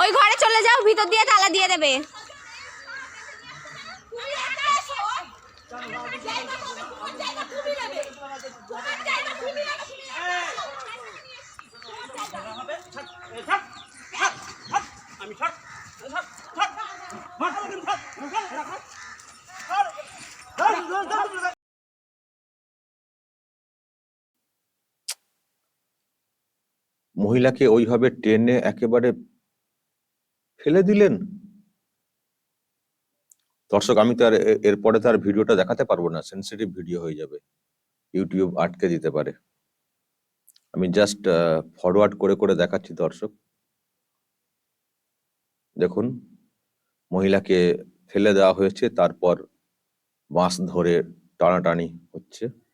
ওই ঘরে চলে যাও ভিতর দিয়ে তালা দিয়ে দেবে। মহিলাকে ওইভাবে টেনে একেবারে ফেলে দিলেন? দর্শক, আমি তো আর এ- এরপরে তার ভিডিওটা দেখাতে পারব না। সেন্সিটিভ ভিডিও হয়ে যাবে। ইউটিউব আটকে দিতে পারে। আমি জাস্ট ফরওয়ার্ড করে করে দেখাচ্ছি দর্শক। দেখুন, মহিলাকে ফেলে দেওয়া হয়েছে, তারপর বাঁশ ধরে টানাটানি হচ্ছে।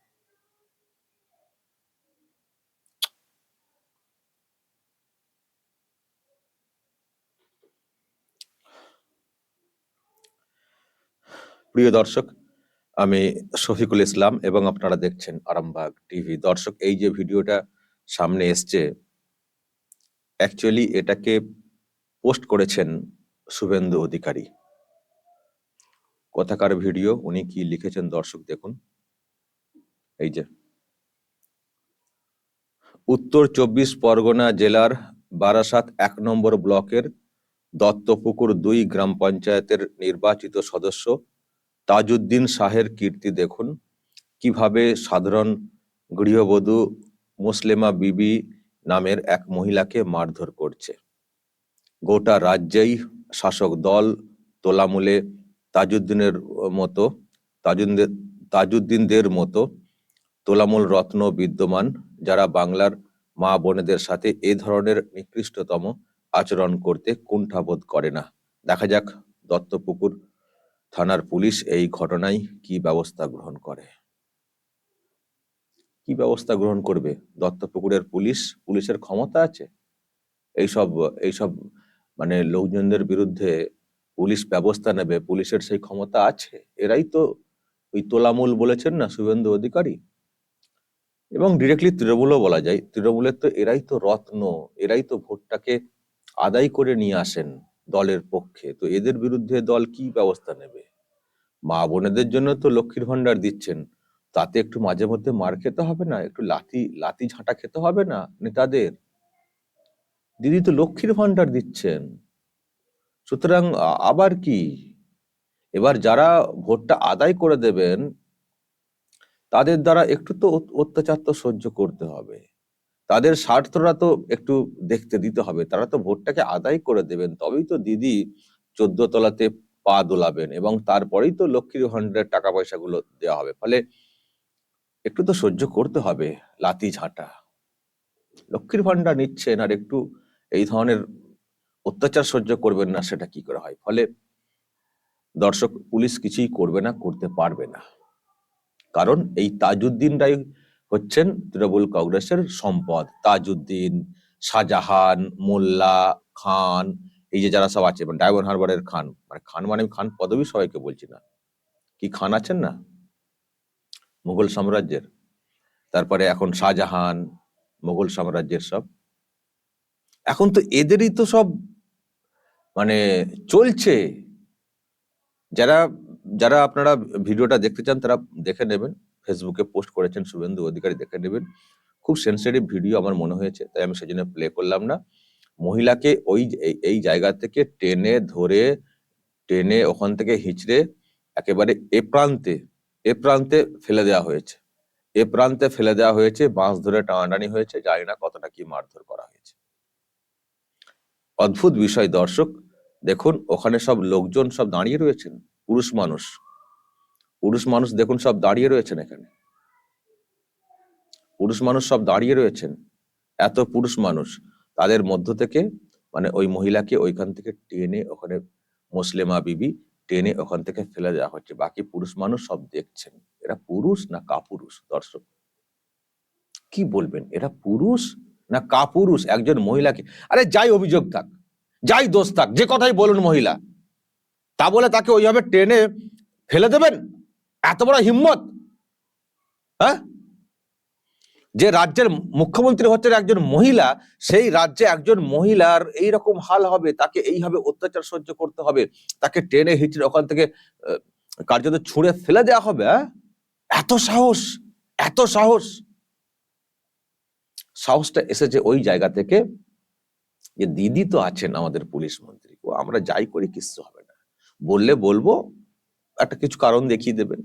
প্রিয় দর্শক, আমি শফিকুল ইসলাম এবং আপনারা দেখছেন আরামবাগ টিভি। দর্শক, এই যে ভিডিওটা সামনে এসছে অ্যাকচুয়ালি এটাকে পোস্ট করেছেন শুভেন্দু অধিকারী। কথাকার ভিডিও, উনি কি লিখেছেন দর্শক দেখুন। এই যে। উত্তর চব্বিশ পরগনা জেলার বারাসাত এক নম্বর ব্লকের দত্তপুকুর দুই গ্রাম পঞ্চায়েতের নির্বাচিত সদস্য তাজউদ্দিন শাহের কীর্তি দেখুন। কীভাবে সাধারণ গৃহবধূ মুসলেমা বিবি নামের এক মহিলাকে মারধর করছে। গোটা রাজ্যেই শাসক দল তোলামূলে তাজউদ্দিনের মতো তাজুদ্দিন তাজউদ্দিনদের মতো তোলামূল রত্ন বিদ্যমান, যারা বাংলার মা বোনেদের সাথে এ ধরনের নিকৃষ্টতম আচরণ করতে কুণ্ঠাবোধ করে না। দেখা যাক দত্তপুকুর থানার পুলিশ এই ঘটনায় কি ব্যবস্থা গ্রহণ করে? কি ব্যবস্থা গ্রহণ করবে? দত্তপুকুরের পুলিশ, পুলিশের ক্ষমতা আছে? এইসব এইসব মানে লোকজনদের বিরুদ্ধে পুলিশ ব্যবস্থা নেবে, পুলিশের সেই ক্ষমতা আছে? এরাই তো ওই তোলামূল বলেছেন না, শুভেন্দু অধিকারী? এবং ডিরেক্টলি তৃণমূলও বলা যায়, তৃণমূলের তো এরাই তো রত্ন, এরাই তো ভোটটাকে আদায় করে নিয়ে আসেন দলের পক্ষে। তো এদের বিরুদ্ধে দল কি ব্যবস্থা নেবে? মা বোনেদের জন্য তো লক্ষ্মীর ভান্ডার দিচ্ছেন। তাতে একটু মাঝে মধ্যে মার খেতে হবে না? একটু লাথি লাথি ঝাঁটা খেতে হবে না নেতাদের? দিদি তো লক্ষ্মীর ভান্ডার দিচ্ছেন। সুতরাং আবার কি? এবার যারা ভোটটা আদায় করে দেবেন, তাদের দ্বারা একটু তো অত্যাচার তো সহ্য করতে হবে। তাদের স্বার্থটা তো একটু দেখতে দিতে হবে। তারা তো ভোটটাকে আদায় করে দেবেন। তবেই তো দিদি চোদ্দ তলাতে পা দোলাবেন এবং তারপরেই তো লক্ষ্মীর ভান্ডারের টাকা পয়সাগুলো দেওয়া হবে। ফলে একটু তো সহ্য করতে হবে লাতি ঝাঁটা। লক্ষ্মীর ভান্ডার নিচ্ছেন আর একটু এই ধরনের অত্যাচার সহ্য করবেন না, সেটা কি করে হয়? ফলে দর্শক, পুলিশ কিছুই করবে না, করতে পারবে না। কারণ এই তাজউদ্দিন রায় হচ্ছেন তৃণমূল কংগ্রেসের সম্পদ। তাজউদ্দিন, শাহজাহান, মোল্লা, খান এই যে যারা সব আছে মানে ডায়মন্ড হারবারের খান মানে খান মানে খান পদবী সবাইকে বলছি না। কি খান আছেন না? মুঘল সাম্রাজ্যের। তারপরে এখন শাহজাহান, মুঘল সাম্রাজ্যের সব। এখন তো এদেরই তো সব মানে চলছে। যারা যারা আপনারা ভিডিওটা দেখতে চান তারা দেখে নেবেন। ফেসবুকে পোস্ট করেছেন শুভেন্দু অধিকারী, দেখে নেবেন। খুব সেন্সিটিভ ভিডিও আমার মনে হয়েছে, তাই আমি সেজন্য প্লে করলাম না। মহিলাকে ওই এই- জায়গা থেকে টেনে ধরে, টেনে ওখান থেকে হিচড়ে একেবারে এ প্রান্তে এ প্রান্তে ফেলে দেওয়া হয়েছে। এ প্রান্তে ফেলে দেওয়া হয়েছে, বাঁশ ধরে টানাটানি হয়েছে, জানি না কতটা কি মারধর করা হয়েছে। অদ্ভুত বিষয়, দর্শক। দেখুন, ওখানে সব লোকজন সব দাঁড়িয়ে রয়েছেন, পুরুষ মানুষ। পুরুষ মানুষ দেখুন, সব দাঁড়িয়ে রয়েছেন এখানে। পুরুষ মানুষ সব দাঁড়িয়ে রয়েছেন। এত পুরুষ মানুষ। তাদের মধ্য থেকে মানে ওই মহিলাকে ওইখান থেকে টেনে ওখানে মুসলিমা বিবি টেনে ওখান থেকে ফেলে দেওয়া হচ্ছে। বাকি পুরুষ মানুষ সব দেখছেন। এরা পুরুষ না কাপুরুষ, দর্শক? কি বলবেন? এরা পুরুষ না কাপুরুষ? একজন মহিলাকে। আরে যাই অভিযোগ থাক, যাই দোষ থাক, যে কথাই বলুন মহিলা, তা বলে তাকে ওইভাবে টেনে ফেলে দেবেন? এত বড় হিম্মত? হ্যাঁ? যে রাজ্যের মুখ্যমন্ত্রী হচ্ছেন একজন মহিলা, সেই রাজ্যে একজন মহিলার এই রকম হাল হবে, তাকে এইভাবে অত্যাচার সহ্য করতে হবে, তাকে টেনে হিচড়ে ওখান থেকে কার্যত ছুঁড়ে ফেলে দেওয়া হবে হ্যাঁ? এত সাহস এত সাহস। সাহসটা এসেছে ওই জায়গা থেকে যে দিদি তো আছেন আমাদের পুলিশ মন্ত্রী, ও আমরা যাই করি, কিচ্ছু হবে না। বললে বলব, একটা কিছু কারণ দেখিয়ে দেবেন।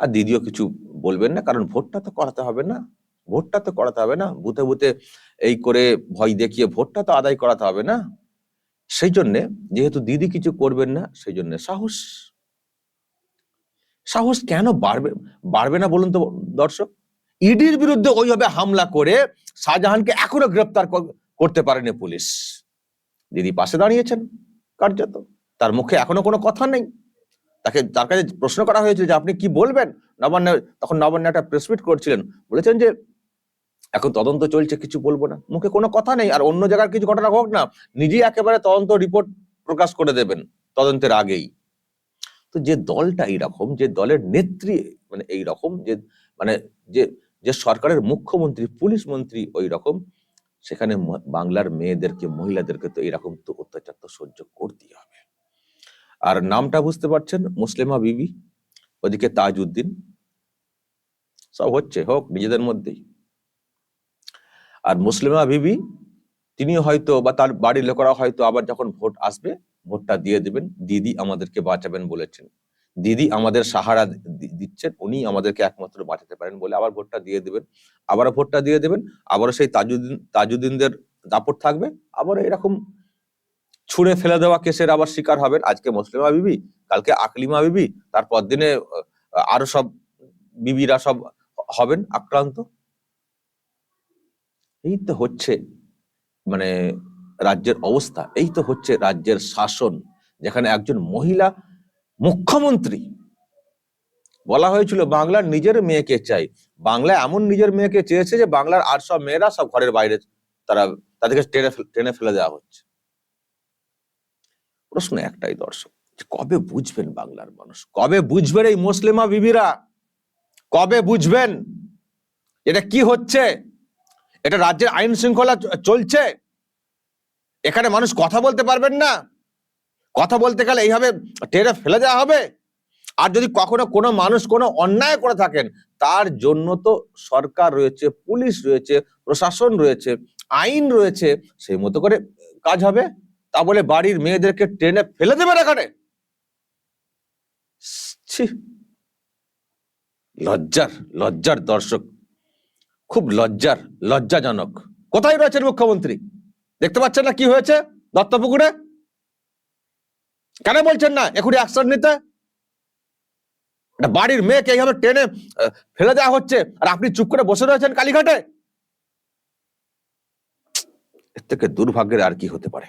আর দিদিও কিছু বলবেন না, কারণ ভোটটা তো করাতে হবে না। ভোটটা তো করাতে হবে না। বুথে বুথে এই করে ভয় দেখিয়ে ভোটটা তো আদায় করাতে হবে না। সেই জন্যে যেহেতু দিদি কিছু করবেন না, সেই জন্য সাহস। সাহস কেন বাড়বে বাড়বে না বলুন তো দর্শক? ইডির বিরুদ্ধে ওইভাবে হামলা করে শাহজাহানকে এখনও গ্রেপ্তার করতে পারেনি পুলিশ। দিদি পাশে দাঁড়িয়েছেন কার্যত। তার মুখে এখনও কোনো কথা নেই। তাকে, তার কাছে প্রশ্ন করা হয়েছিল যে আপনি কি বলবেন? নবান্ন তখন নবান্ন একটা প্রেসমিট করছিলেন। বলেছেন যে, এখন তদন্ত চলছে, কিছু বলব না। মুখে কোনো কথা নেই, আর অন্য জায়গার কিছু ঘটনা হোক না, নিজেই একেবারে তদন্ত রিপোর্ট প্রকাশ করে দেবেন, তদন্তের আগেই। তো যে দলটা এইরকম, যে দলের নেত্রী মানে এই রকম যে মানে যে যে সরকারের মুখ্যমন্ত্রী, পুলিশ মন্ত্রী ওই রকম সেখানে বাংলার মেয়েদেরকে, মহিলাদেরকে তো এরকম তো অত্যাচার তো সহ্য করতেই হবে। আর নামটা বুঝতে পারছেন? মুসলিমা বিবি, ওদিকে তাজউদ্দিন। সব হচ্ছে, হোক, নিজেদের মধ্যেই। আর মুসলিমা বিবি, তিনি হয়তো বা তার বাড়ির লোকেরা হয়তো আবার যখন ভোট আসবে, ভোটটা দিয়ে দিবেন, দিদি আমাদেরকে বাঁচাবেন বলেছেন। দিদি আমাদের সাহারা দিচ্ছেন, উনি আমাদেরকে একমাত্র বাঁচাতে পারেন বলে আবার ভোটটা দিয়ে দেবেন। আবারও ভোটটা দিয়ে দেবেন, আবারও সেই তাজুদ্দিন তাজুদ্দিনদের দাপট থাকবে, আবারও এরকম ছুঁড়ে ফেলে দেওয়া কেসের আবার শিকার হবেন। আজকে মুসলিমা বিবি, কালকে আকলিমা বিবি, তারপর দিনে আরও সব বিবিরা সব হবেন আক্রান্ত? এই তো হচ্ছে মানে রাজ্যের অবস্থা, এই তো হচ্ছে রাজ্যের শাসন, যেখানে একজন মহিলা মুখ্যমন্ত্রী। বলা হয়েছিল, বাংলার নিজের মেয়েকে চাই। বাংলা এমন নিজের মেয়েকে চেয়েছে যে বাংলার আর সব মেয়েরা সব ঘরের বাইরে তারা, তাদেরকে টেনে টেনে ফেলে দেওয়া হচ্ছে। প্রশ্ন একটাই দর্শক কবে বুঝবেন বাংলার মানুষ? কবে বুঝবেন এই মুসলিমা বিবিরা? কবে বুঝবেন? এটা কি হচ্ছে? এটা রাজ্যের আইন শৃঙ্খলা চলছে? এখানে মানুষ কথা বলতে পারবেন না। কথা বলতে গেলে এইভাবে টেনে ফেলে দেওয়া হবে। আর যদি কখনো কোনো মানুষ কোনো অন্যায় করে থাকেন, তার জন্য তো সরকার রয়েছে, পুলিশ রয়েছে, প্রশাসন রয়েছে, আইন রয়েছে, সেই মতো করে কাজ হবে। তা বলে বাড়ির মেয়েদেরকে ট্রেনে ফেলে দেবেন এখানে? লজ্জার লজ্জার দর্শক। খুব লজ্জার, লজ্জাজনক। কোথায় রয়েছেন মুখ্যমন্ত্রী? দেখতে পাচ্ছেন না কি হয়েছে দত্তপুকুরে? কেন বলছেন না? এখনই অ্যাকশন নিতে। বাড়ির মেয়েকে এইভাবে ট্রেনে ফেলে দেওয়া হচ্ছে। আর আপনি চুপ করে বসে রয়েছেন কালীঘাটে? এর থেকে দুর্ভাগ্যের আর কি হতে পারে?